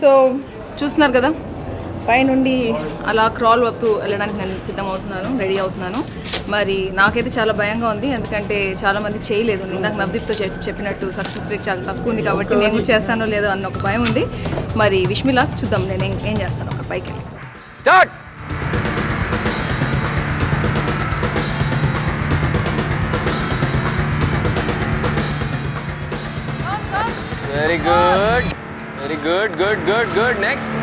So చూస్తున్నారు కదా? పైనుండి అలా క్రాల్ అవుతూ వెళ్ళడానికి నేను సిద్ధమవుతున్నాను రెడీ అవుతున్నాను. మరి నాకైతే చాలా భయంగా ఉంది ఎందుకంటే చాలా మంది చేయలేదు. ఇందాక నవదీప్తో చెప్ చెప్పినట్టు సక్సెస్ రేట్ చాలా తక్కువ ఉంది కాబట్టి నేను చేస్తానో లేదో అన్న ఒక భయం ఉంది. మరి విష్మిలా చూద్దాం నేను ఏం- చేస్తాను ఒక పైకి వెళ్ళి. Start very good very good good good good next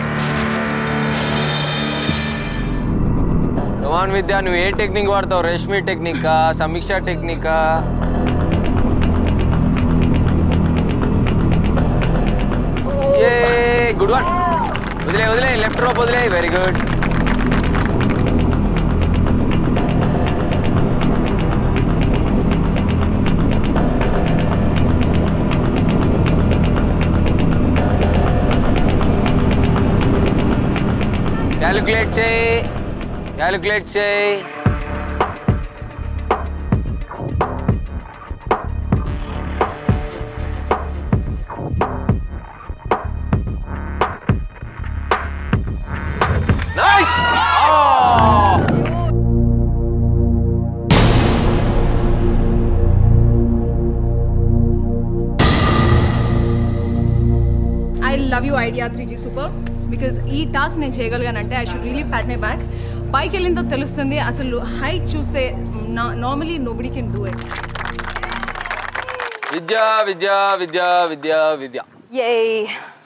come on Vidya నువ్వు ఏ టెక్నిక్ వాడతావు రేష్మి టెక్నికా సమీక్ష టెక్నికా ఏ గుడ్ వన్ వదిలే వదిలే లెఫ్ట్ రోప్ వదిలే వెరీ గుడ్ క్యాలిక్యులేట్ చేయి క్యాలిక్యులేట్ చేయి nice I love you idea three G super Because ఈ task నేను చేయగలిగానంటే I should really pat my back పైకి వెళ్ళిన తెలుస్తుంది అసలు హైట్ చూస్తే normally nobody can do it Vidya Vidya Vidya Vidya Vidya. A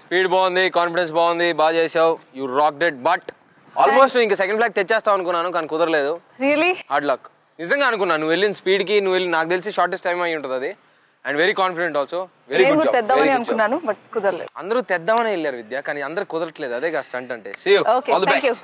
speed బాగుంది కాన్ఫిడెన్స్ బాగుంది బాగా చేసావు. You rock dead but almost ఇంకా సెకండ్ ఫ్లాగ్ తెచ్చేస్తావు అనుకున్నాను కానీ కుదరలేదు. రియలీ హార్డ్ లక్ నిజంగా అనుకున్నాను నువ్వు వెళ్ళిన స్పీడ్కి నువ్వు వెళ్ళి నాకు తెలిసి షార్టెస్ట్ టైం అయి ఉంటుంది అది. And very confident also. Very good తెద్దామని అనుకున్నాను బట్ కుదరలేదు. అందరూ తెద్దామని వెళ్ళారు విద్య కానీ అందరు కుదరట్లేదు అదే స్టంట్ అంటే. See okay all the best